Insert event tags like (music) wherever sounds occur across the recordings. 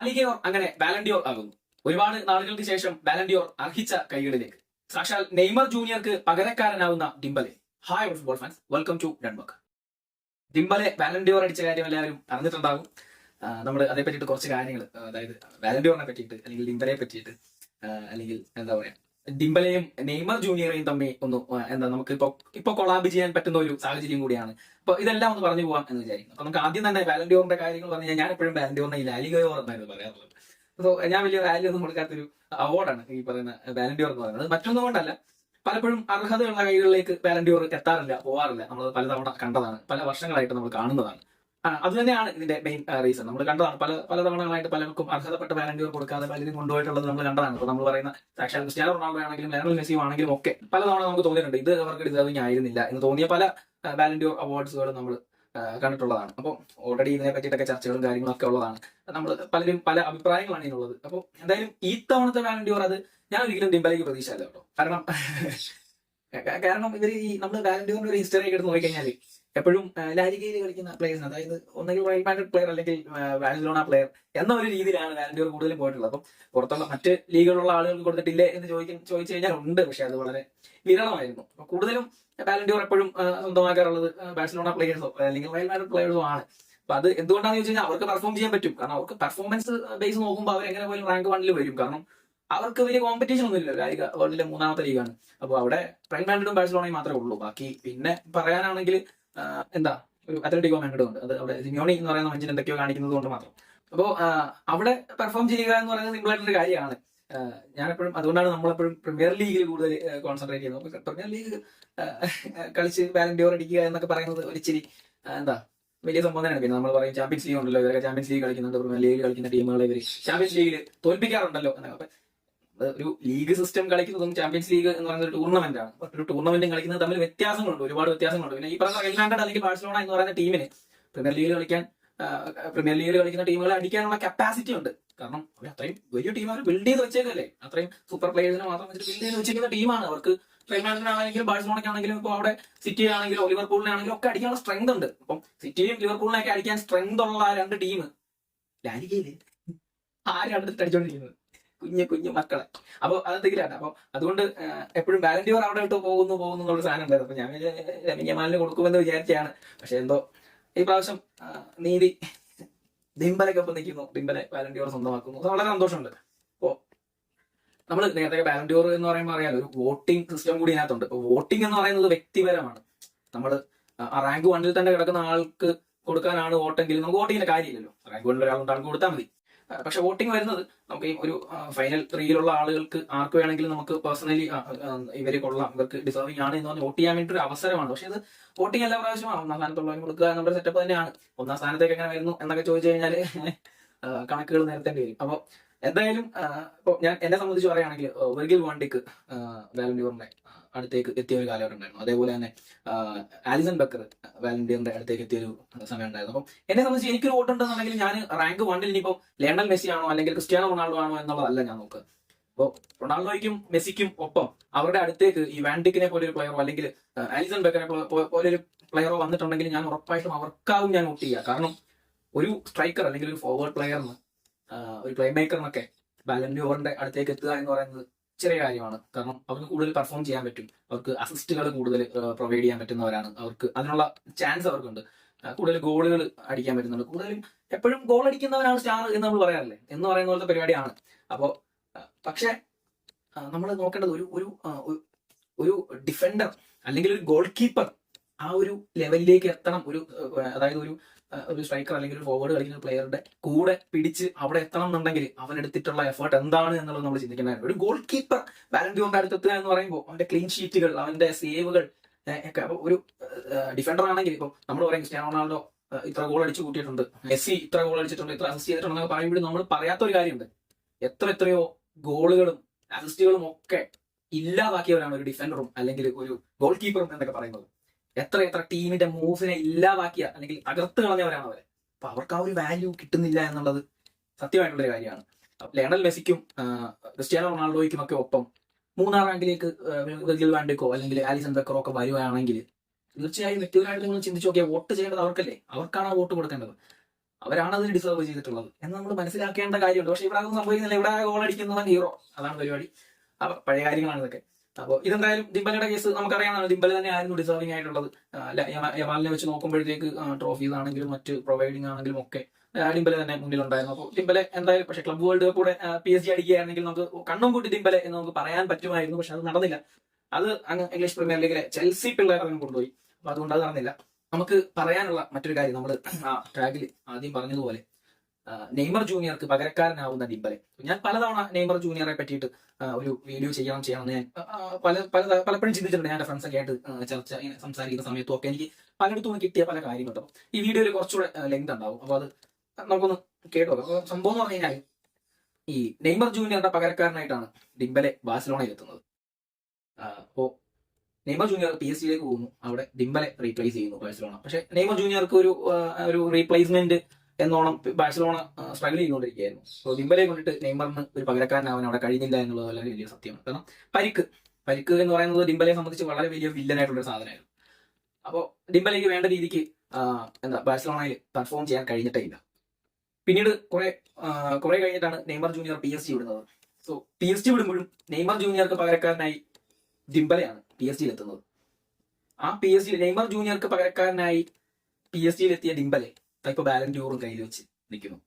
അലിഗിയോർ അങ്ങനെ ബാലൻഡിയോർ ആകുന്നു. ഒരുപാട് നാളുകൾക്ക് ശേഷം ബാലൻഡിയോർ അർഹിച്ച കൈകളിലേക്ക്. സാക്ഷാൽ നെയ്മർ ജൂനിയർക്ക് പകരക്കാരനാവുന്ന Dembele. Hi football fans welcome to ഡൺബക്ക് Dembele Ballon d'Or അടിച്ച കാര്യം എല്ലാവരും അറിഞ്ഞിട്ടുണ്ടാകും. നമ്മൾ അതേ പറ്റിയിട്ട് കുറച്ച് കാര്യങ്ങൾ അതായത് ബാലൻഡിയോറിനെ പറ്റിയിട്ട് അല്ലെങ്കിൽ ഡിംബലയെ പറ്റിയിട്ട് അല്ലെങ്കിൽ എന്താ പറയാ ഡിംബലയും നെയ്മർ ജൂനിയറേയും തമ്മിൽ ഒന്ന് എന്താ നമുക്ക് ഇപ്പൊ ഇപ്പൊ കൊളാബ് ചെയ്യാൻ പറ്റുന്ന ഒരു സാഹചര്യം കൂടിയാണ്. അപ്പൊ ഇതെല്ലാം ഒന്ന് പറഞ്ഞു പോകാം എന്ന് വിചാരിക്കുന്നു. അപ്പൊ നമുക്ക് ആദ്യം തന്നെ വാലന്റിയോറിന്റെ കാര്യങ്ങൾ പറഞ്ഞു കഴിഞ്ഞാൽ ഞാൻ എപ്പോഴും വാലന്റിയോറിനെ ഈ ലാലിഗയോർ എന്നായിരുന്നു പറയാറുള്ളത്. സോ ഞാൻ വലിയ വാല്യൂ ഒന്നും കൊടുക്കാത്തൊരു അവാർഡാണ് ഈ പറയുന്ന വാലന്റിയോർ എന്ന് പറയുന്നത്. മറ്റൊന്നും കൊണ്ടല്ല പലപ്പോഴും അർഹതയുള്ള കൈകളിലേക്ക് വാലന്റിയോർ എത്താറില്ല പോവാറില്ല. നമ്മൾ പലതവണ കണ്ടതാണ്. പല വർഷങ്ങളായിട്ട് നമ്മൾ കാണുന്നതാണ്. അത് തന്നെയാണ് ഇതിന്റെ മെയിൻ റീസൺ നമ്മൾ കണ്ടതാണ് പല പല തവണകളായിട്ട് പലർക്കും അർഹതപ്പെട്ട വാലന്റിയർ കൊടുക്കാതെ പലരും കൊണ്ടുപോയിട്ടുള്ളത് നമ്മൾ കണ്ടതാണ്. ഇപ്പൊ നമ്മൾ പറയുന്ന സാക്ഷാൽ ക്രിസ്ത്യാനോ റൊണാൾഡോ ആണെങ്കിലും ലയണൽ മെസ്സിയും ആണെങ്കിലും ഒക്കെ പല തവണ നമുക്ക് തോന്നിയിട്ടുണ്ട് ഇത് അവർക്ക് ഡിസേർവിംഗ് ആയിരുന്നില്ല എന്ന് തോന്നിയ പല വാലന്റിയർ അവാർഡ്സുകൾ നമ്മൾ കണ്ടിട്ടുള്ളതാണ്. അപ്പോൾ ഓൾറെഡി ഇതിനെ പറ്റിയിട്ടൊക്കെ ചർച്ചകളും കാര്യങ്ങളൊക്കെ ഉള്ളതാണ്. നമ്മൾ പലരും പല അഭിപ്രായങ്ങളാണ് ഇതിനുള്ളത്. അപ്പോൾ എന്തായാലും ഈ തവണത്തെ വാലന്റിയർ അത് ഞാൻ ഒരിക്കലും ഡിംബലേക്ക് പ്രതീക്ഷയല്ല കേട്ടോ. കാരണം (laughs) കാരണം ഇവർ ഈ നമ്മൾ വാലന്റിയറിന്റെ ഒരു ഹിസ്റ്ററി ഒക്കെ എടുത്ത് നോക്കിക്കഴിഞ്ഞാൽ എപ്പോഴും ലാലിഗയിൽ കളിക്കുന്ന പ്ലേയേഴ്സിന് അതായത് ഒന്നെങ്കിൽ റയൽ മാൻഡ്രിഡ് പ്ലെയർ അല്ലെങ്കിൽ ബാഴ്സലോണ പ്ലെയർ എന്ന ഒരു രീതിയിലാണ് വാലന്റിയോർ കൂടുതലും പോയിട്ടുള്ളത്. അപ്പം പുറത്തുള്ള മറ്റ് ലീഗുകളുള്ള ആളുകൾക്ക് കൊടുത്തിട്ടില്ലേ എന്ന് ചോദിക്കും ചോദിച്ചു കഴിഞ്ഞാൽ ഉണ്ട് പക്ഷെ അത് വളരെ വിരളമായിരുന്നു. അപ്പൊ കൂടുതലും വാലന്റിയോർ എപ്പോഴും സ്വന്തമാക്കാറുള്ളത് ബാഴ്സലോണ പ്ലെയേഴ്സോ അല്ലെങ്കിൽ റയൽ മാൻഡ്രിഡ് പ്ലെയേഴ്സോ ആണ്. അപ്പൊ അത് എന്തുകൊണ്ടാണെന്ന് ചോദിച്ചു കഴിഞ്ഞാൽ അവർക്ക് പെർഫോം ചെയ്യാൻ പറ്റും. കാരണം അവർക്ക് പെർഫോമൻസ് ബേസ് നോക്കുമ്പോൾ അവർ എങ്ങനെ പോലും റാങ്ക് വണ്ണിൽ വരും. കാരണം അവർക്ക് വലിയ കോമ്പറ്റീഷൻ ഒന്നുമില്ല ലാലിക വേൾഡിലെ മൂന്നാമത്തെ ലീഗാണ് അപ്പോൾ അവിടെ റയൽ മാൻഡ്രിഡും ബാഴ്സലോണയും മാത്രമേ ഉള്ളൂ. ബാക്കി പിന്നെ പറയാനാണെങ്കിൽ എന്താ ഒരു അത്ലറ്റിക്കോ മാഡ്രിഡും ഉണ്ട്. അത് അവിടെ സിമിയോണി എന്ന് പറയുന്ന മനുഷ്യൻ എന്തൊക്കെയോ കാണിക്കുന്നത് കൊണ്ട് മാത്രം. അപ്പോൾ അവിടെ പെർഫോം ചെയ്യുക എന്ന് പറയുന്നത് സിമ്പിൾ ആയിട്ടുള്ള ഒരു കാര്യമാണ് ഞാനെപ്പോഴും അതുകൊണ്ടാണ് നമ്മളെപ്പോഴും പ്രീമിയർ ലീഗിൽ കൂടുതൽ കോൺസെൻട്രേറ്റ് ചെയ്യുന്നത്. പ്രീമിയർ ലീഗ് കളിച്ച് ബാലൻഡിയോർ അടിക്കുക എന്നൊക്കെ പറയുന്നത് ഒരു ഇച്ചിരി എന്താ വലിയ സംഭവം തന്നെയാണ് പിന്നെ നമ്മൾ പറയും ചാമ്പ്യൻസ് ലീഗ് ഉണ്ടല്ലോ ഇവരൊക്കെ ചാമ്പ്യൻസ് ലീഗ് കളിക്കുന്നുണ്ട്. പ്രീമിയർ ലീഗ് കളിക്കുന്ന ടീമുകളെ ഇവർ ചാമ്പ്യൻസ് ലീഗിൽ തോൽപ്പിക്കാറുണ്ടല്ലോ എന്നൊക്കെ. ഒരു ലീഗ് സിസ്റ്റം കളിക്കുന്നതും ചാമ്പ്യൻസ് ലീഗ് എന്ന് പറയുന്ന ഒരു ടൂർണമെന്റ് ആണ്. ഒരു ടൂർണമെന്റും കളിക്കുന്നത് തമ്മിൽ വ്യത്യാസങ്ങളുണ്ട് ഒരുപാട് വ്യത്യാസങ്ങളുണ്ട്. പിന്നെ ഈ പറഞ്ഞ റയൽ അല്ലെങ്കിൽ ബാഴ്സലോണ എന്ന് പറയുന്ന ടീമിന് പ്രീമിയർ ലീഗിൽ കളിക്കാൻ പ്രീമിയർ ലീഗിൽ കളിക്കുന്ന ടീമുകളെ അടിക്കാനുള്ള കപ്പാസിറ്റി ഉണ്ട്. കാരണം അവർ അത്രയും വലിയ ടീം അവർ ബിൽഡ് ചെയ്ത് വെച്ചേക്കല്ലേ. അത്രയും സൂപ്പർ പ്ലേയേഴ്സിനെ മാത്രം വെച്ചിട്ട് ബിൽഡ് ചെയ്ത് വെച്ചിരിക്കുന്ന ടീമാണ് അവർക്ക് റയൽ മാഡ്രിഡിനാണെങ്കിലും ബാഴ്സലോണയ്ക്കാണെങ്കിലും ഇപ്പോൾ അവിടെ സിറ്റി ആണെങ്കിലും ലിവർപൂളിനാണെങ്കിലും ഒക്കെ അടിക്കാനുള്ള സ്ട്രെങ്ത് ഉണ്ട്. അപ്പം സിറ്റിയും ലിവർപൂളിനെയൊക്കെ അടിക്കാൻ സ്ട്രെങ്ത് ഉള്ള രണ്ട് ടീം ലാലികയിൽ ആരാണ് അടിച്ചോണ്ടിരിക്കുന്നത്? കുഞ്ഞു കുഞ്ഞു മക്കളെ. അപ്പൊ അതെന്തെങ്കിലാണ് അപ്പൊ അതുകൊണ്ട് എപ്പോഴും വാലന്റിയർ അവിടെ ഇട്ട് പോകുന്നു പോകുന്നു എന്നുള്ള സാധനം ഉണ്ടായിരുന്നു. അപ്പൊ ഞാൻ രമിഞ്ഞമാലിന് കൊടുക്കുമെന്ന് വിചാരിച്ചാണ് പക്ഷെ എന്തോ ഈ പ്രാവശ്യം നീതി ഡിംബലക്കൊപ്പം നിൽക്കുന്നു. ഡിംബലെ വാലന്റിയർ സ്വന്തമാക്കുന്നു. അത് വളരെ സന്തോഷമുണ്ട്. അപ്പോ നമ്മൾ നേരത്തെ വാലന്റിയർ എന്ന് പറയുമ്പോൾ അറിയാലോ ഒരു വോട്ടിംഗ് സിസ്റ്റം കൂടി ഇതിനകത്തുണ്ട്. വോട്ടിംഗ് എന്ന് പറയുന്നത് വ്യക്തിപരമാണ്. നമ്മൾ റാങ്ക് വണ്ണിൽ തന്നെ കിടക്കുന്ന ആൾക്ക് കൊടുക്കാനാണ് വോട്ടെങ്കിൽ നമുക്ക് വോട്ടിങ്ങിന്റെ കാര്യമില്ലല്ലോ. റാങ്ക് വണ്ണിൽ ഒരാൾ കൊടുത്താൽ മതി. ആ, പക്ഷെ വോട്ടിംഗ് വരുന്നത് നമുക്ക് ഈ ഒരു ഫൈനൽ ത്രീയിലുള്ള ആളുകൾക്ക് ആർക്ക് വേണമെങ്കിലും നമുക്ക് പേഴ്സണലി ഇവരെ കൊള്ളാം. ഇവർക്ക് ഡിസേർവിംഗ് ആണ് എന്ന് പറഞ്ഞ് വോട്ട് ചെയ്യാൻ വേണ്ടി ഒരു അവസരമാണ്. പക്ഷെ ഇത് വോട്ടിംഗ് എല്ലാ പ്രാവശ്യവും ഒന്നാം സ്ഥാനത്തുള്ളവരും കൊടുക്കുക എന്നുള്ള സെറ്റപ്പ് തന്നെയാണ്. ഒന്നാം സ്ഥാനത്തേക്ക് എങ്ങനെ വരുന്നു എന്നൊക്കെ ചോദിച്ചു കഴിഞ്ഞാൽ കണക്കുകൾ നിരത്തേണ്ടി വരും. അപ്പോൾ എന്തായാലും ഇപ്പോൾ ഞാൻ എന്നെ സംബന്ധിച്ച് പറയുകയാണെങ്കിൽ വെർഗിൽ വാണ്ടിക്ക് വാലന്റിയറിന്റെ അടുത്തേക്ക് എത്തിയ ഒരു കാലഘട്ടം ഉണ്ടായിരുന്നു. അതേപോലെ തന്നെ ആലിസൺ ബക്കർ വാലന്റിയറിന്റെ അടുത്തേക്ക് എത്തിയ ഒരു സമയം ഉണ്ടായിരുന്നു. അപ്പം എന്നെ സംബന്ധിച്ച് എനിക്കൊരു വോട്ട് ഉണ്ടെന്നുണ്ടെങ്കിൽ ഞാൻ റാങ്ക് വണ്ണിൽ ഇനിയിപ്പോൾ ലേണൽ മെസ്സി ആണോ അല്ലെങ്കിൽ ക്രിസ്ത്യാനോ റൊണാൾഡോ ആണോ എന്നുള്ളതല്ല ഞാൻ നോക്കുക. അപ്പോൾ റൊണാൾഡോയ്ക്കും മെസ്സിക്കും ഒപ്പം അവരുടെ അടുത്തേക്ക് ഈ വാൻഡിക്കിനെ പോലെ ഒരു പ്ലെയറോ അല്ലെങ്കിൽ ആലിസൺ ബക്കറെ പോ- പോ- പോലെ ഒരു പ്ലെയറോ വന്നിട്ടുണ്ടെങ്കിൽ ഞാൻ ഉറപ്പായിട്ടും അവർക്കാവും ഞാൻ വോട്ട് ചെയ്യുക. കാരണം ഒരു സ്ട്രൈക്കർ അല്ലെങ്കിൽ ഒരു ഫോർവേഡ് പ്ലെയറിന് ഒരു പ്ലേ മേക്കറിനൊക്കെ ബാലൻഡിയോറിന്റെ അടുത്തേക്ക് എത്തുക എന്ന് പറയുന്നത് ചെറിയ കാര്യമാണ്. കാരണം അവർക്ക് കൂടുതൽ പെർഫോം ചെയ്യാൻ പറ്റും. അവർക്ക് അസിസ്റ്റുകൾ കൂടുതൽ പ്രൊവൈഡ് ചെയ്യാൻ പറ്റുന്നവരാണ്. അവർക്ക് അതിനുള്ള ചാൻസ് അവർക്കുണ്ട്. കൂടുതൽ ഗോളുകൾ അടിക്കാൻ പറ്റുന്നുണ്ട്. കൂടുതലും എപ്പോഴും ഗോൾ അടിക്കുന്നവനാണ് സ്റ്റാർ എന്ന് നമ്മൾ പറയാറില്ലേ? എന്ന് പറയുന്ന പോലത്തെ പരിപാടിയാണ്. അപ്പോൾ പക്ഷെ നമ്മൾ നോക്കേണ്ടത് ഒരു ഒരു ഒരു- ഡിഫൻഡർ അല്ലെങ്കിൽ ഒരു ഗോൾ കീപ്പർ ആ ഒരു ലെവലിലേക്ക് എത്തണം. ഒരു അതായത് ഒരു ഒരു സ്ട്രൈക്കർ അല്ലെങ്കിൽ ഒരു ഫോർവേഡ് കളിക്കുന്ന പ്ലെയറുടെ കൂടെ പിടിച്ച് അവിടെ എത്തണം എന്നുണ്ടെങ്കിൽ അവൻ എടുത്തിട്ടുള്ള എഫേർട്ട് എന്താണ് എന്നുള്ളത് നമ്മൾ ചിന്തിക്കേണ്ടതാണ്. ഒരു ഗോൾ കീപ്പർ വാലന്റിയോറിന്റെ അടുത്തെത്തുക എന്ന് പറയുമ്പോൾ അവന്റെ ക്ലീൻ ഷീറ്റുകൾ അവന്റെ സേവുകൾ ഒക്കെ. അപ്പൊ ഒരു ഡിഫൻഡർ ആണെങ്കിൽ ഇപ്പൊ നമ്മൾ പറയും ക്രിസ്ത്യാനോ റൊണാൾഡോ ഇത്ര ഗോൾ അടിച്ചു കൂട്ടിയിട്ടുണ്ട്. മെസ്സി ഇത്ര ഗോൾ അടിച്ചിട്ടുണ്ട് ഇത്ര അസിസ്റ്റ് ചെയ്തിട്ടുണ്ട് എന്നൊക്കെ പറയുമ്പോൾ നമ്മൾ പറയാത്ത ഒരു കാര്യമുണ്ട്. എത്ര എത്രയോ ഗോളുകളും അസിസ്റ്റുകളും ഒക്കെ ഇല്ലാതാക്കിയവരാണ് ഒരു ഡിഫൻഡറും അല്ലെങ്കിൽ ഒരു ഗോൾ കീപ്പറും എന്നൊക്കെ പറയുന്നത്. എത്ര എത്ര ടീമിന്റെ മൂവ്സിനെ ഇല്ലാതാക്കിയ അല്ലെങ്കിൽ തകർത്ത് കളഞ്ഞവരാണ് അവരെ. അപ്പൊ അവർക്ക് ആ ഒരു വാല്യൂ കിട്ടുന്നില്ല എന്നുള്ളത് സത്യമായിട്ടുള്ള ഒരു കാര്യമാണ് ലയണൽ മെസ്സിക്കും ക്രിസ്റ്റ്യാനോ റൊണാൾഡോയ്ക്കും ഒക്കെ ഒപ്പം മൂന്നാം റാങ്കിലേക്ക് വെർജിൽ വാൻഡിക്കോ അല്ലെങ്കിൽ ആലിസൺ ബെക്കറോ ഒക്കെ വരുവാണെങ്കിൽ തീർച്ചയായും വ്യക്തിപരമായിട്ട് നിങ്ങൾ ചിന്തിച്ചു നോക്കിയാൽ വോട്ട് ചെയ്യേണ്ടത് അവർക്കല്ലേ. അവർക്കാണ് വോട്ട് കൊടുക്കേണ്ടത്. അവരാണ് അതിന് ഡിസേർവ് ചെയ്തിട്ടുള്ളത്. എന്ന് നമ്മൾ മനസ്സിലാക്കേണ്ട കാര്യമുണ്ട്. പക്ഷെ ഇവിടെ അതൊന്നും സംഭവിക്കുന്നില്ല. ഇവിടെ ഗോൾ അടിക്കുന്നവൻ ഹീറോ അതാണ് പരിപാടി. പഴയ കാര്യങ്ങളാണ് ഇതൊക്കെ. അപ്പോൾ ഇതെന്തായാലും ദിംബലയുടെ കേസ് നമുക്കറിയാവുന്നതാണ്. തന്നെ ആയിരുന്നു ഡിസേർവിംഗ് ആയിട്ടുള്ളത്. യമാലിനെ വെച്ച് നോക്കുമ്പോഴത്തേക്ക് ട്രോഫീസ് ആണെങ്കിലും മറ്റ് പ്രൊവൈഡിങ് ആണെങ്കിലും ഒക്കെ ഡിംബലെ തന്നെ മുന്നിലുണ്ടായിരുന്നു. അപ്പോൾ ഡിംബലെ എന്തായാലും പക്ഷേ ക്ലബ് വേൾഡ് കപ്പ് കൂടെ പി എസ് ജി അടിക്കുകയാണെങ്കിൽ നമുക്ക് കണ്ണും കൂട്ടി ഡിംബലെ എന്ന് നമുക്ക് പറയാൻ പറ്റുമായിരുന്നു പക്ഷെ അത് നടന്നില്ല. അത് അങ്ങ് ഇംഗ്ലീഷ് പ്രീമിയർ ലീഗിലെ ചെൽസി പിള്ളേർ അങ്ങനെ കൊണ്ടുപോയി. അപ്പൊ അതുകൊണ്ട് അത് നടന്നില്ല. നമുക്ക് പറയാനുള്ള മറ്റൊരു കാര്യം നമ്മൾ ആ ടാഗിൽ ആദ്യം പറഞ്ഞതുപോലെ നെയ്മർ ജൂനിയർക്ക് പകരക്കാരനാവുന്ന ഡിംബലെ. ഞാൻ പലതവണ നെയ്മർ ജൂനിയറെ പറ്റിയിട്ട് ഒരു വീഡിയോ ചെയ്യണം ചെയ്യണം ഞാൻ പല പല പലപ്പോഴും ചിന്തിച്ചിട്ടുണ്ട്. ഞാൻ ഫ്രണ്ട്സ് ഒക്കെ ആയിട്ട് ചർച്ച സംസാരിക്കുന്ന സമയത്തും ഒക്കെ എനിക്ക് പലയിടത്തും നിന്ന് കിട്ടിയ പല കാര്യങ്ങളും ഈ വീഡിയോയിൽ കുറച്ചുകൂടെ ലെങ്ത് ഉണ്ടാവും. അപ്പൊ അത് നമുക്കൊന്ന് കേട്ടോ സംഭവം എന്ന് പറഞ്ഞു കഴിഞ്ഞാൽ ഈ നെയ്മർ ജൂനിയറുടെ പകരക്കാരനായിട്ടാണ് ഡിംബലെ ബാഴ്സലോണയിൽ എത്തുന്നത്. അപ്പോ നെയ്മർ ജൂനിയർ പി എസ് സിയിലേക്ക് പോകുന്നു. അവിടെ ഡിംബലെ റീപ്ലേസ് ചെയ്യുന്നു ബാഴ്സലോണ. പക്ഷെ നെയ്മർ ജൂനിയർക്ക് ഒരു ഒരു റീപ്ലേസ്മെന്റ് എന്നോണം ബാഴ്സലോണ സ്ട്രഗിൾ ചെയ്തുകൊണ്ടിരിക്കുകയായിരുന്നു. സോ ഡിംബലെ കൊണ്ടിട്ട് നെയ്മറിന് ഒരു പകരക്കാരനാവാൻ അവിടെ കഴിയുന്നില്ല എന്നുള്ളത് വളരെ വലിയ സത്യമാണ്. കാരണം പരിക്ക്. പരിക്ക് എന്ന് പറയുന്നത് ഡിംബലയെ സംബന്ധിച്ച് വളരെ വലിയ വില്ലനായിട്ടുള്ള ഒരു സാധനമായിരുന്നു. അപ്പോൾ ഡിംബലയ്ക്ക് വേണ്ട രീതിക്ക് എന്താ ബാഴ്സലോണയിൽ പെർഫോം ചെയ്യാൻ കഴിഞ്ഞിട്ടേ ഇല്ല. പിന്നീട് കുറെ കുറെ കഴിഞ്ഞിട്ടാണ് Neymar junior P S G വിടുന്നത്. സോ പി എസ് ജി വിടുമ്പോഴും നെയ്മർ ജൂനിയർക്ക് പകരക്കാരനായി ഡിംബലയാണ് പി എസ് ജിയിൽ എത്തുന്നത് ആ പി എസ് ജി നെയ്മർ ജൂനിയർക്ക് പകരക്കാരനായി പി എസ് ജിയിൽ എത്തിയ ഡിംബലെ ഇപ്പൊ ബാലന്റ്യൂറും കയ്യിൽ വെച്ച് നിൽക്കുന്നു.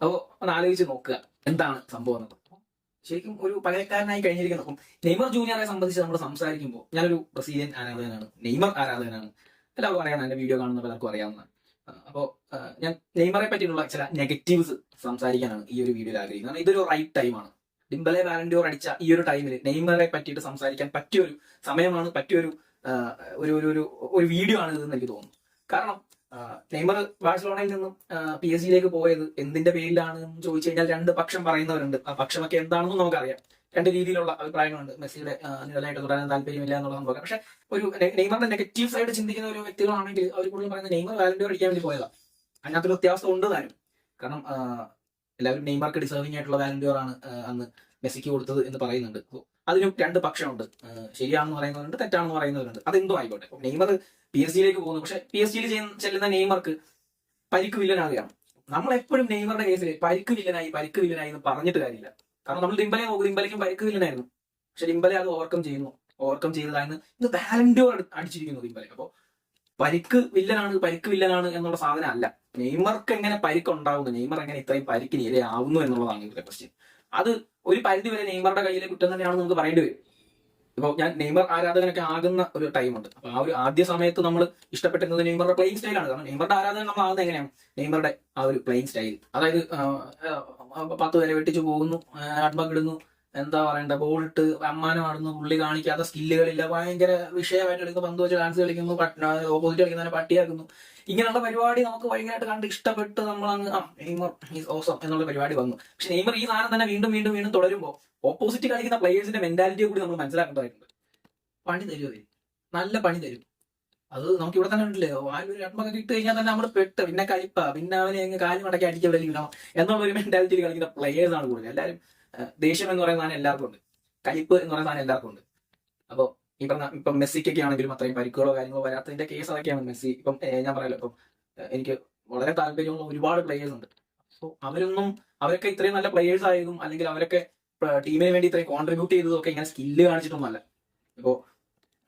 അപ്പോൾ ഒന്ന് ആലോചിച്ച് നോക്കുക എന്താണ് സംഭവം എന്നത് ശരിക്കും ഒരു പകരക്കാരനായി കഴിഞ്ഞിരിക്കുന്നു അപ്പം നെയ്മർ ജൂനിയറെ സംബന്ധിച്ച് നമ്മൾ സംസാരിക്കുമ്പോൾ ഞാനൊരു ബ്രസീലിയൻ ആരാധകനാണ് നെയ്മർ ആരാധകനാണ് എല്ലാവർക്കും അറിയാവുന്ന എന്റെ വീഡിയോ കാണുന്ന പലർക്കും അറിയാവുന്നതാണ്. അപ്പോൾ ഞാൻ നെയ്മറെ പറ്റിയുള്ള ചില നെഗറ്റീവ്സ് സംസാരിക്കാനാണ് ഈ ഒരു വീഡിയോയിൽ ആഗ്രഹിക്കുന്നത്. ഇതൊരു റൈറ്റ് ടൈമാണ് ഡിംബലെ വാലന്റിയോർ അടിച്ച ഈ ഒരു ടൈമിൽ നെയ്മറെ പറ്റിയിട്ട് സംസാരിക്കാൻ പറ്റിയൊരു സമയമാണ് പറ്റിയൊരു ഒരു ഒരു ഒരു വീഡിയോ ആണ് ഇതെന്ന് എനിക്ക് തോന്നുന്നു. കാരണം നെയ്മർ ബാഴ്സലോണയിൽ നിന്നും പി എസ് ജിയിലേക്ക് പോയത് എന്തിന്റെ പേരിലാണ് എന്ന് ചോദിച്ചു കഴിഞ്ഞാൽ രണ്ട് പക്ഷം പറയുന്നവരുണ്ട്. ആ പക്ഷമൊക്കെ എന്താണെന്ന് നമുക്കറിയാം. രണ്ട് രീതിയിലുള്ള അഭിപ്രായങ്ങളുണ്ട്. മെസ്സിയുടെ നിഴലായിട്ട് തുടരാൻ താല്പര്യമില്ല എന്നുള്ളത് നമുക്ക് പക്ഷെ ഒരു നെയ്മറിന്റെ നെഗറ്റീവ് സൈഡ് ചിന്തിക്കുന്ന ഒരു വ്യക്തികളാണെങ്കിൽ അവർ കൂടുതൽ പറയുന്നത് നെയ്മർ വാലന്റിയോർ അടിക്കാൻ വേണ്ടി പോയതാണ് അതിനകത്തൊരു വ്യത്യാസം ഉണ്ട് താനും കാരണം എല്ലാവരും നെയ്മർക്ക് ഡിസേർവിംഗ് ആയിട്ടുള്ള വാലന്റിയോർ ആണ് അന്ന് മെസ്സിക്ക് കൊടുത്തത് എന്ന് പറയുന്നുണ്ട്. അതിനും രണ്ട് പക്ഷമുണ്ട് ശരിയാണെന്ന് പറയുന്നവരുണ്ട് തെറ്റാണെന്ന് പറയുന്നവരുണ്ട്. അതെന്തോ ആയിക്കോട്ടെ. നെയ്മർ പി എസ് ജിയിലേക്ക് പോകുന്നു. പക്ഷെ പി എസ് ജിയിൽ ചെല്ലുന്ന നെയ്മർക്ക് പരിക്ക് വില്ലനാകുകയാണ്. നമ്മൾ എപ്പോഴും നെയ്മറുടെ കേസിൽ പരിക്ക് വില്ലനായി പരിക്ക് വില്ലനായി എന്ന് പറഞ്ഞിട്ട് കാര്യമില്ല. കാരണം നമ്മൾ ഡിംബലെ നോക്കും ഡിംബലയ്ക്കും പരിക്ക് വില്ലനായിരുന്നു. പക്ഷെ ഡിംബലെ അത് ഓവർകം ചെയ്യുന്നു. ഓവർകം ചെയ്തതായിരുന്നു ഇത് ബാലൻഡോർ അടിച്ചിരിക്കുന്നു ഡിംബലെ. അപ്പോൾ പരിക്ക് വില്ലനാണ് പരിക്ക് വില്ലനാണ് എന്നുള്ള സാധനം അല്ല. നെയ്മർക്ക് എങ്ങനെ പരിക്ക് ഉണ്ടാവുന്നു നെയ്മർ എങ്ങനെ ഇത്രയും പരിക്കിന് ഇരയാവുന്നു എന്നുള്ളതാണ് ഇവിടെ ക്വസ്റ്റ്യൻ അത് ഒരു പരിധി വരെ നെയ്മറുടെ കയ്യിലെ കുറ്റം തന്നെയാണ് നമുക്ക് പറയേണ്ടി വരും. ഇപ്പൊ ഞാൻ നെയ്മർ ആരാധകനൊക്കെ ആകുന്ന ഒരു ടൈമുണ്ട് അപ്പൊ ആ ഒരു ആദ്യ സമയത്ത് നമ്മൾ ഇഷ്ടപ്പെട്ടിരുന്നത് നെയ്മറുടെ പ്ലേയിങ് സ്റ്റൈലാണ് കാരണം നെയ്മറുടെ ആരാധകൻ നമ്മൾ ആകുന്നത് എങ്ങനെയാണ്? നെയ്മറുടെ ആ ഒരു പ്ലേയിങ് സ്റ്റൈൽ അതായത് പത്ത് പേരെ വെട്ടിച്ചു പോകുന്നു ആത്മകിടുന്നു എന്താ പറയണ്ട ബോൾ അമ്മാനമാടുന്നു പുള്ളി കാണിക്കാത്ത സ്കില്ലുകളില്ല ഭയങ്കര വിഷയമായിട്ട് എടുക്കുന്ന പന്ത് വെച്ച് ഡാൻസ് കളിക്കുന്നു ഓപ്പോസിറ്റ് കളിക്കുന്നതിനെ പട്ടിയാക്കുന്നു. ഇങ്ങനെയുള്ള പരിപാടി നമുക്ക് ഭയങ്കരമായിട്ട് കണ്ട് ഇഷ്ടപ്പെട്ട് നമ്മൾ അങ്ങ് ആ നെയ്മർ ഈസ് ഓസം എന്നുള്ള പരിപാടി വന്നു. പക്ഷെ നെയ്മർ ഈ സാധനം തന്നെ വീണ്ടും വീണ്ടും വീണ്ടും തുടരുമ്പോൾ ഓപ്പോസിറ്റ് കളിക്കുന്ന പ്ലേയേഴ്സിന്റെ മെന്റാലിറ്റിയെ കൂടി നമ്മൾ മനസ്സിലാക്കേണ്ടതായിട്ടുണ്ട്. പണി തരുമോ? നല്ല പണി തരും. അത് നമുക്ക് ഇവിടെ തന്നെ ഉണ്ടല്ലേ? ആരും രണ്ടൊക്കെ ഇട്ട് കഴിഞ്ഞാൽ തന്നെ നമ്മൾ പെട്ട് പിന്നെ കളിപ്പ പിന്നെ അവനെ അങ്ങ് കാലും മടക്കി അടിക്കുക വിടണം എന്നുള്ള ഒരു മെന്റാലിറ്റിയിൽ കളിക്കുന്ന പ്ലേയേഴ്സ് ആണ് കൂടുതൽ എല്ലാവരും ദേഷ്യം എന്ന് പറയുന്ന സാധനം എല്ലാവർക്കും ഉണ്ട്. കഴിപ്പ് എന്ന് പറയുന്ന സാധനം എല്ലാവർക്കും ഉണ്ട്. അപ്പോൾ ഈ പറഞ്ഞ ഇപ്പം മെസ്സിക്കൊക്കെ ആണെങ്കിലും അത്രയും പരിക്കുകളോ കാര്യങ്ങളോ വരാത്തതിന്റെ കേസ് അതൊക്കെയാണ് മെസ്സി. ഇപ്പം ഞാൻ പറയാലോ ഇപ്പം എനിക്ക് വളരെ താല്പര്യമുള്ള ഒരുപാട് പ്ലേയേഴ്സ് ഉണ്ട്. സോ അവരൊന്നും അവരൊക്കെ ഇത്രയും നല്ല പ്ലേയേഴ്സ് ആയതും അല്ലെങ്കിൽ അവരൊക്കെ ടീമിന് വേണ്ടി ഇത്രയും കോൺട്രിബ്യൂട്ട് ചെയ്തതും ഒക്കെ ഇങ്ങനെ സ്കില്ല് കാണിച്ചിട്ടൊന്നുമല്ല. ഇപ്പോ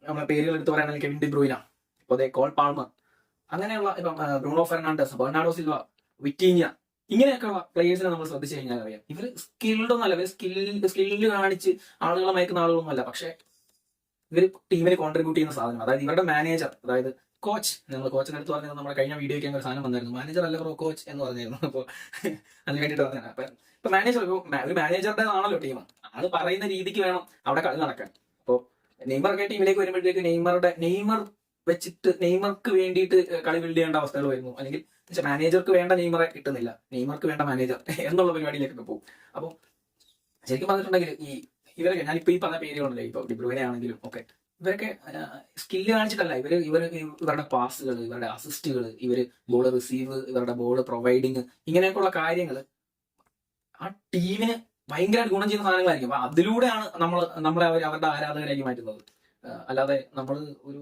നമ്മളെ പേരുകൾ എടുത്ത് പറയുകയാണെങ്കിൽ കെവിൻ ഡി ബ്രൂയിന ഇപ്പോൾ ദേ കോൾ പാൾമർ അങ്ങനെയുള്ള ഇപ്പം Bruno Fernandes Bernardo Silva Vitinha ഇങ്ങനെയൊക്കെയുള്ള പ്ലേയേഴ്സിനെ നമ്മൾ ശ്രദ്ധിച്ചു കഴിഞ്ഞാൽ അറിയാം. ഇവർ സ്കിൽഡ് ഒന്നല്ല ഇവർ സ്കില്ല് സ്കില്ല് കാണിച്ച് ആളുകളെ മയക്കുന്ന ആളുകളൊന്നും അല്ല പക്ഷെ ഇവർ ടീമിന് കോൺട്രിബ്യൂട്ട് ചെയ്യുന്ന സാധനം. അതായത് ഇവരുടെ മാനേജർ അതായത് കോച്ച് നമ്മൾ കോച്ചിന്റെ അടുത്ത് പറഞ്ഞത് നമ്മുടെ കഴിഞ്ഞ വീഡിയോയ്ക്ക് ഒരു സാധനം വന്നായിരുന്നു. മാനേജർ അല്ല ബ്രോ കോച്ച് എന്ന് പറഞ്ഞിരുന്നു. അപ്പോൾ അതിന് വേണ്ടിയിട്ട് പറഞ്ഞാൽ അപ്പൊ ഇപ്പൊ മാനേജർ ഒരു മാനേജറുടെ ആണല്ലോ ടീം ആൾ പറയുന്ന രീതിക്ക് വേണം അവിടെ കളി നടക്കാൻ. അപ്പോൾ നെയ്മറൊക്കെ ടീമിലേക്ക് വരുമ്പോഴത്തേക്ക് നെയ്മറുടെ നെയ്മർ വെച്ചിട്ട് നെയ്മർക്ക് വേണ്ടിയിട്ട് കളി ബിൽഡ് ചെയ്യേണ്ട അവസ്ഥകൾ വരുന്നു. അല്ലെങ്കിൽ മാനേജർക്ക് വേണ്ട നെയ്മറെ കിട്ടുന്നില്ല. നെയ്മർക്ക് വേണ്ട മാനേജർ എന്നുള്ള പരിപാടിയിലേക്കൊക്കെ പോകും. അപ്പോൾ ശരിക്കും പറഞ്ഞിട്ടുണ്ടെങ്കിൽ ഈ ഇവരൊക്കെ ഞാനിപ്പോ ഈ പറഞ്ഞ പേരുകളുണ്ടല്ലോ ഇപ്പൊ ഡിബ്രുവിനെ ആണെങ്കിലും ഒക്കെ. ഇവരൊക്കെ സ്കില്ല് കാണിച്ചിട്ടല്ല ഇവർ ഇവർ ഇവരുടെ പാസുകൾ ഇവരുടെ അസിസ്റ്റുകൾ ഇവർ ബോൾ റിസീവ് ഇവരുടെ ബോൾ പ്രൊവൈഡിങ് ഇങ്ങനെയൊക്കെയുള്ള കാര്യങ്ങൾ ആ ടീമിന് ഭയങ്കര ഗുണം ചെയ്യുന്ന സാധനങ്ങളായിരിക്കും. അപ്പൊ അതിലൂടെയാണ് നമ്മൾ നമ്മളെ അവർ അവരുടെ ആരാധകരാക്കി മാറ്റുന്നത്. അല്ലാതെ നമ്മൾ ഒരു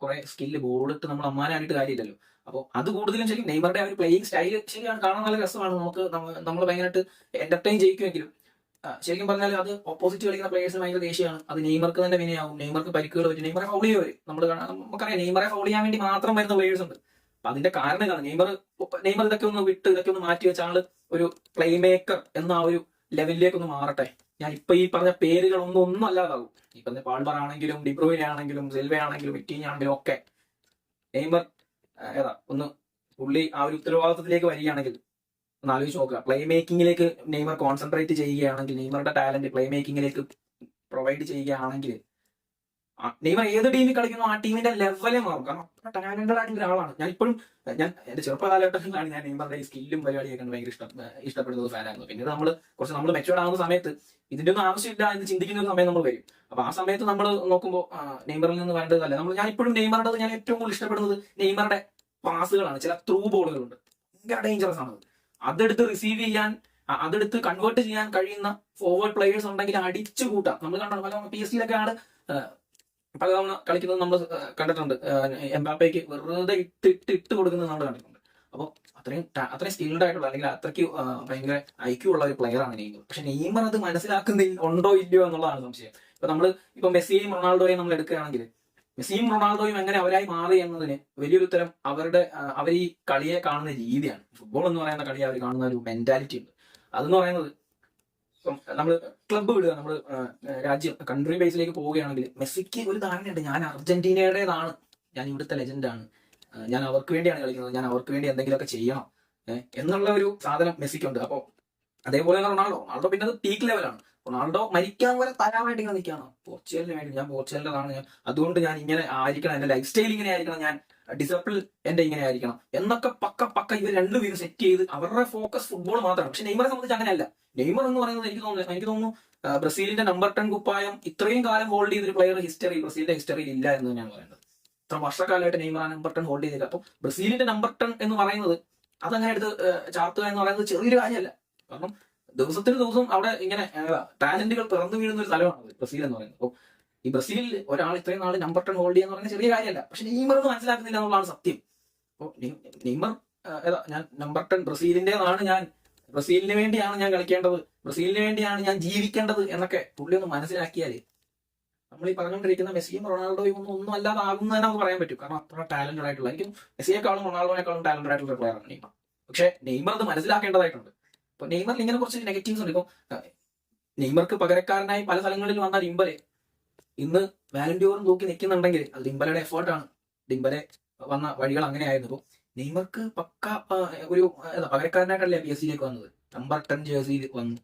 കുറെ സ്കില്ല് ബോളിട്ട് നമ്മൾ അമ്മാനായിട്ട് കാര്യമില്ലല്ലോ. അപ്പോൾ അത് കൂടുതലും ശരിക്കും നെയ്മറുടെ ആ ഒരു പ്ലേയിങ് സ്റ്റൈൽ ശരിയാണ്. കാണാൻ നല്ല രസമാണ്. നമുക്ക് നമ്മൾ ഭയങ്കരമായിട്ട് എന്റർടൈൻ ചെയ്യിക്കുമെങ്കിലും ശരിക്കും പറഞ്ഞാൽ അത് ഓപ്പോസിറ്റ് കളിക്കുന്ന പ്ലേയേഴ്സിന് ഭയങ്കര ദേഷ്യമാണ്. അത് നെയ്മർക്ക് തന്നെ വിനയാവും. നെയ്മർക്ക് പരിക്കുകൾ പറ്റും. നെയ്മറെ ഫൗൾ ചെയ്യുവർ നമ്മൾ നമുക്കറിയാം നെയ്മറെ ഫൗൾ ചെയ്യാൻ വേണ്ടി മാത്രം വരുന്ന പ്ലേയേഴ്സ് ഉണ്ട്. അപ്പൊ അതിന്റെ കാരണം ഇതാണ്. നെയ്മർ നെയ്മർ ഇതൊക്കെ ഒന്ന് വിട്ട് ഇതൊക്കെ ഒന്ന് മാറ്റി വെച്ച ആൾ ഒരു പ്ലേ മേക്കർ എന്ന ആ ഒരു ലെവലിലേക്ക് ഒന്ന് മാറട്ടെ. ഞാൻ ഇപ്പൊ ഈ പറഞ്ഞ പേരുകളൊന്നും ഒന്നും അല്ലാതാകും. ഈ പറഞ്ഞ പാൾബർ ആണെങ്കിലും ഡിബ്രോയിൻ ആണെങ്കിലും സിൽവ ആണെങ്കിലും വിറ്റീൻ ആണെങ്കിലും ഒക്കെ നെയ്മർ ഏതാ ഒന്ന് പുള്ളി ആ ഒരു ഉത്തരവാദിത്തത്തിലേക്ക് വരികയാണെങ്കിൽ ഒന്ന് ആലോചിച്ച് നോക്കുക. പ്ലേ മേക്കിങ്ങിലേക്ക് നെയ്മർ കോൺസെൻട്രേറ്റ് ചെയ്യുകയാണെങ്കിൽ നെയ്മറുടെ ടാലന്റ് പ്ലേ മേക്കിങ്ങിലേക്ക് പ്രൊവൈഡ് ചെയ്യുകയാണെങ്കിൽ നെയ്മർ ഏത് ടീമിൽ കളിക്കുന്നു ആ ടീമിന്റെ ലെവലേ മാറും. കാരണം അത്ര ടാലന്റഡ് ആയിട്ടുള്ള ഒരാളാണ്. ഞാൻ ഇപ്പോഴും ഞാൻ എന്റെ ചെറുപ്പ കാലഘട്ടങ്ങളിലാണ് ഞാൻ നെയ്മറുടെ സ്കില്ലും പരിപാടിയൊക്കെ ഭയങ്കര ഇഷ്ടം ഇഷ്ടപ്പെടുന്നത് ഫാനായിരുന്നു. പിന്നെ നമ്മൾ കുറച്ച് നമ്മൾ മെച്ചുവേർഡ് ആവുന്ന സമയത്ത് ഇതിന്റെ ഒന്നും ആവശ്യമില്ല എന്ന് ചിന്തിക്കുന്ന ഒരു സമയം നമ്മൾ വരും. അപ്പൊ ആ സമയത്ത് നമ്മൾ നോക്കുമ്പോൾ നെയ്മറിൽ നിന്ന് വേണ്ടതല്ല നമ്മൾ ഞാൻ ഇപ്പോഴും നെയ്മറുടെ ഞാൻ ഏറ്റവും കൂടുതൽ ഇഷ്ടപ്പെടുന്നത് നെയ്മറുടെ പാസുകളാണ് ചില ത്രൂ ബോളുകളുണ്ട് ഭയങ്കര ഡേഞ്ചറസ് ആണ്. അതെടുത്ത് റിസീവ് ചെയ്യാൻ അതെടുത്ത് കൺവേർട്ട് ചെയ്യാൻ കഴിയുന്ന ഫോർവേഡ് പ്ലേയേഴ്സ് ഉണ്ടെങ്കിൽ അടിച്ചു കൂട്ടാം. നമ്മൾ കണ്ടോ പല പി എസ് സിയിലൊക്കെ ആണ് പല തവണ കളിക്കുന്നത് നമ്മൾ കണ്ടിട്ടുണ്ട്. എംബാപ്പയ്ക്ക് വെറുതെ ഇട്ട് ഇട്ട് ഇട്ട് കൊടുക്കുന്നത് നമ്മൾ കണ്ടിട്ടുണ്ട്. അപ്പോൾ അത്രയും അത്രയും സ്കിൽഡ് ആയിട്ടുള്ള അല്ലെങ്കിൽ അത്രയ്ക്ക് ഭയങ്കര ഐക്യു ഉള്ള ഒരു പ്ലെയർ ആണ് നെയ്മർ. പക്ഷെ നെയ്മർ അത് മനസ്സിലാക്കുന്നില്ല ഉണ്ടോ ഇല്ലയോ എന്നുള്ളതാണ് സംശയം. ഇപ്പൊ നമ്മൾ ഇപ്പൊ മെസ്സിയും റൊണാൾഡോയും നമ്മൾ എടുക്കുകയാണെങ്കിൽ മെസ്സിയും റൊണാൾഡോയും എങ്ങനെ അവരായി മാറി എന്നതിന് വലിയൊരു ഉത്തരം അവരുടെ അവർ ഈ കളിയെ കാണുന്ന രീതിയാണ്. ഫുട്ബോൾ എന്ന് പറയുന്ന കളി അവർ കാണുന്ന ഒരു മെന്റാലിറ്റി ഉണ്ട്. അതെന്ന് പറയുന്നത് ഇപ്പം നമ്മൾ ക്ലബ്ബ് വിടുക നമ്മൾ രാജ്യം കൺട്രി ബേസിലേക്ക് പോവുകയാണെങ്കിൽ മെസ്സിക്ക് ഒരു ധാരണയുണ്ട്. ഞാൻ അർജന്റീനയുടേതാണ്. ഞാൻ ഇവിടുത്തെ ലെജൻഡാണ് ഞാൻ അവർക്ക് വേണ്ടിയാണ് കളിക്കുന്നത്. ഞാൻ അവർക്ക് വേണ്ടി എന്തെങ്കിലുമൊക്കെ ചെയ്യണം എന്നുള്ള ഒരു സാധനം മെസ്സിക്കുണ്ട്. അപ്പോൾ അതേപോലെ റൊണാൾഡോ. റൊണാൾഡോ പിന്നെ അത് പീക്ക് ലെവലാണ് റൊണാൾഡോ മരിക്കാൻ വരെ തരാമായിട്ട് ഇങ്ങനെ നിൽക്കുകയാണ്. പോർച്ചുഗലിന് വേണ്ടി ഞാൻ പോർച്ചുഗലിന്റെതാണ് ഞാൻ. അതുകൊണ്ട് ഞാൻ ഇങ്ങനെ ആയിരിക്കണം എന്റെ ലൈഫ് സ്റ്റൈൽ ഇങ്ങനെ ആയിരിക്കണം ഞാൻ ഡിസിപ്ലിൻ എന്റെ ഇങ്ങനെ ആയിരിക്കണം. എന്നൊക്കെ പക്ക പക്ക ഇവർ രണ്ടുപേരും സെറ്റ് ചെയ്ത് അവരുടെ ഫോക്കസ് ഫുട്ബോൾ മാത്രമാണ്. പക്ഷെ നെയ്മറെ സംബന്ധിച്ച് അങ്ങനെയല്ല. നെയ്മർ എന്ന് പറയുന്നത് എനിക്ക് തോന്നുന്നു എനിക്ക് തോന്നുന്നു ബ്രസീലിന്റെ നമ്പർ ടെൻ കുപ്പായം ഇത്രയും കാലം ഹോൾഡ് ചെയ്തൊരു പ്ലെയർ ഹിസ്റ്ററി ബ്രസീലിന്റെ ഹിസ്റ്ററിയിൽ ഇല്ല എന്ന് ഞാൻ പറയുന്നത്. ഇത്ര വർഷക്കാലമായിട്ട് നെയ്മർ ആ നമ്പർ ടെൻ ഹോൾഡ് ചെയ്തില്ല. അപ്പോൾ ബ്രസീലിന്റെ നമ്പർ ടെൻ എന്ന് പറയുന്നത് അതങ്ങനെ എടുത്ത് ചാർത്തുക എന്ന് പറയുന്നത് ചെറിയൊരു കാര്യമല്ല. കാരണം ദിവസത്തിന് ദിവസം അവിടെ ഇങ്ങനെ ടാലന്റുകൾ പിറന്നു വീഴുന്ന ഒരു സ്ഥലമാണ് ബ്രസീൽ എന്ന് പറയുന്നത്. അപ്പോൾ ഈ ബ്രസീലിൽ ഒരാൾ ഇത്രയും നാൾ നമ്പർ ടെൻ ഹോൾഡ് ചെയ്യാന്ന് പറഞ്ഞാൽ ചെറിയ കാര്യമല്ല. പക്ഷെ നെയ്മർ ഒന്നും മനസ്സിലാക്കുന്നില്ല എന്നുള്ളതാണ് സത്യം. അപ്പോൾ നെയ്മർ ഏതാ ഞാൻ നമ്പർ ടെൻ ബ്രസീലിന്റേതാണ് ഞാൻ ബ്രസീലിന് വേണ്ടിയാണ് ഞാൻ കളിക്കേണ്ടത് ബ്രസീലിന് വേണ്ടിയാണ് ഞാൻ ജീവിക്കേണ്ടത് എന്നൊക്കെ പുള്ളി ഒന്ന് മനസ്സിലാക്കിയാൽ നമ്മൾ ഈ പറഞ്ഞുകൊണ്ടിരിക്കുന്ന മെസ്സിയും റൊണാൾഡോയും ഒന്നും ഒന്നും അല്ലാതെ ആകുന്ന നമുക്ക് പറയാൻ പറ്റും. കാരണം അത്ര ടാലന്റഡ് ആയിട്ടുള്ള എനിക്ക് മെസ്സിയെക്കാളും റൊണാൾഡോയെക്കാളും ടാലന്റഡ് ആയിട്ടുള്ള പ്ലെയർ ആണ് നെയ്മർ. പക്ഷെ നെയ്മർ അത് മനസ്സിലാക്കേണ്ടതായിട്ടുണ്ട്. ഇപ്പൊ നെയ്മറിൽ ഇങ്ങനെ കുറച്ച് നെഗറ്റീവ്സ് ഉണ്ട്. ഇപ്പൊ നെയ്മർക്ക് പകരക്കാരനായി പല സ്ഥലങ്ങളിൽ വന്ന ഡിംബലെ. ഇന്ന് വാലന്റിയോറും തൂക്കി നിൽക്കുന്നുണ്ടെങ്കിൽ അത് ഡിംബലയുടെ എഫേർട്ടാണ് ഡിംബലെ വന്ന വഴികൾ അങ്ങനെയായിരുന്നു. ഇപ്പൊ നെയ്മർക്ക് പക്ക ഒരു പകരക്കാരനായിട്ടല്ലേ പി എസ് സിയിലേക്ക് വന്നത്? നമ്പർ ടെൻ ജേഴ്സിയിൽ വന്നു.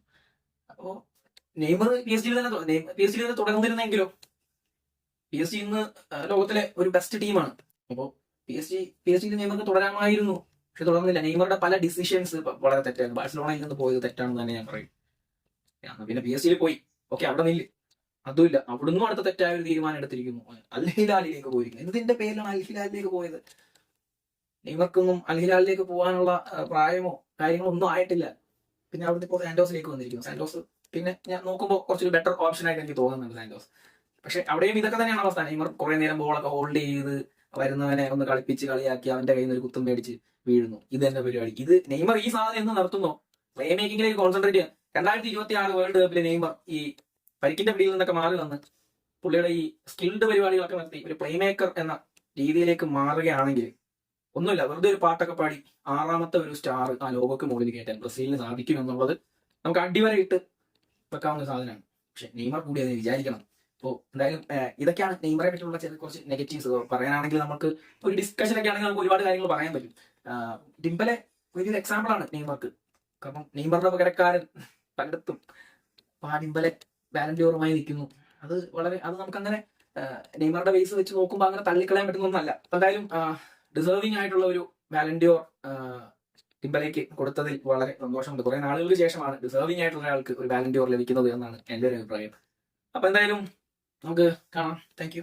അപ്പോ നെയ്മർ പി എസ് ജിയിൽ തന്നെ പി എസ് ജിയിൽ തന്നെ തുടർന്നിരുന്നെങ്കിലോ? പി എസ് ജി ഇന്ന് ലോകത്തിലെ ഒരു ബെസ്റ്റ് ടീമാണ് അപ്പോ P S G P S ജിയിൽ നെയ്മർക്ക് തുടരാമായിരുന്നു. പക്ഷെ തുടർന്നില്ല നെയ്മറുടെ പല ഡിസിഷൻസ് വളരെ തെറ്റാണ് ബാഴ്സലോണയിൽ നിന്ന് പോയത് തെറ്റാണെന്ന് തന്നെ ഞാൻ പറയും. പിന്നെ പി എസ് സിയിൽ പോയി. ഓക്കെ അവിടെ നിന്നില്ല അതുമില്ല. അവിടുന്ന് അടുത്ത തെറ്റായ ഒരു തീരുമാനം എടുത്തിരിക്കുന്നു. അൽഹിലാലിലേക്ക് പോയിരിക്കുന്നു. എന്തിന്റെ പേരിലാണ് അൽഹിലാലിലേക്ക് പോയത്? നെയ്മർക്കൊന്നും അൽ ഹിലാലിലേക്ക് പോകാനുള്ള പ്രായമോ കാര്യങ്ങളോ ഒന്നും ആയിട്ടില്ല. പിന്നെ അവിടുന്ന് ഇപ്പോൾ സാന്റോസിലേക്ക് വന്നിരിക്കുന്നു. സാന്റോസ് പിന്നെ ഞാൻ നോക്കുമ്പോൾ കുറച്ചൊരു ബെറ്റർ ഓപ്ഷൻ ആയിട്ട് എനിക്ക് തോന്നുന്നുണ്ട് സാന്റോസ്. പക്ഷെ അവിടെയും ഇതൊക്കെ തന്നെയാണ് അവസ്ഥ. നെയ്മർ കുറെ നേരം ബോളൊക്കെ ഹോൾഡ് ചെയ്ത് വരുന്നവനെ ഒന്ന് കളിപ്പിച്ച് കളിയാക്കി അവന്റെ കയ്യിൽ നിന്ന് ഒരു കുത്തും മേടിച്ച് വീഴുന്നു. ഇത് തന്നെ പരിപാടി ഇത് നെയ്മർ ഈ സാധനം എന്ന് നടത്തുന്നു. പ്ലേ മേക്കിംഗിലേക്ക് കോൺസെൻട്രേറ്റ് ചെയ്യാൻ രണ്ടായിരത്തി ഇരുപത്തി ആറ് വേൾഡ് കപ്പിൽ നെയ്മർ ഈ പരിക്കിന്റെ പിടിയിൽ നിന്നൊക്കെ മാറി വന്ന് പുള്ളിയുടെ ഈ സ്കിൽഡ് പരിപാടികളൊക്കെ നടത്തി ഒരു പ്ലേ മേക്കർ എന്ന രീതിയിലേക്ക് മാറുകയാണെങ്കിൽ ഒന്നുമില്ല വെറുതെ ഒരു പാട്ടൊക്കെ പാടി ആറാമത്തെ ഒരു സ്റ്റാർ ആ ലോകക്ക് മുകളിൽ കയറ്റാൻ ബ്രസീലിന് സാധിക്കും എന്നുള്ളത് നമുക്ക് അടിവരയിട്ട് വെക്കാവുന്ന സാധനമാണ്. പക്ഷെ നെയ്മർ കൂടി അതിനെ വിചാരിക്കണം. അപ്പോൾ എന്തായാലും ഇതൊക്കെയാണ് നെയ്മറെ പറ്റിയുള്ള ചില കുറച്ച് നെഗറ്റീവ്സ് പറയാനാണെങ്കിൽ നമുക്ക് ഒരു ഡിസ്കഷനൊക്കെ ആണെങ്കിൽ നമുക്ക് ഒരുപാട് കാര്യങ്ങൾ പറയാൻ പറ്റും. ഡിംബലെ വലിയൊരു എക്സാമ്പിൾ ആണ് നെയ്മർക്ക്. കാരണം നെയ്മറുടെ പകരക്കാരൻ പലയിടത്തും ആ ഡിംബലെ ബാലൻഡിയോറുമായി നിൽക്കുന്നു. അത് വളരെ അത് നമുക്കങ്ങനെ നെയ്മറുടെ ബേസ് വെച്ച് നോക്കുമ്പോൾ അങ്ങനെ തള്ളിക്കളയാൻ പറ്റുന്ന ഒന്നല്ല അപ്പൊ എന്തായാലും ഡിസേർവിംഗ് ആയിട്ടുള്ള ഒരു വാലന്റിയോർ ടിംബലേക്ക് കൊടുത്തതിൽ വളരെ സന്തോഷമുണ്ട്. കുറെ നാളുകൾക്ക് ശേഷമാണ് ഡിസേർവിംഗ് ആയിട്ടുള്ള ഒരാൾക്ക് ഒരു വാലന്റിയോർ ലഭിക്കുന്നത് എന്നാണ് എന്റെ ഒരു അഭിപ്രായം. അപ്പൊ എന്തായാലും നമുക്ക് കാണാം. താങ്ക്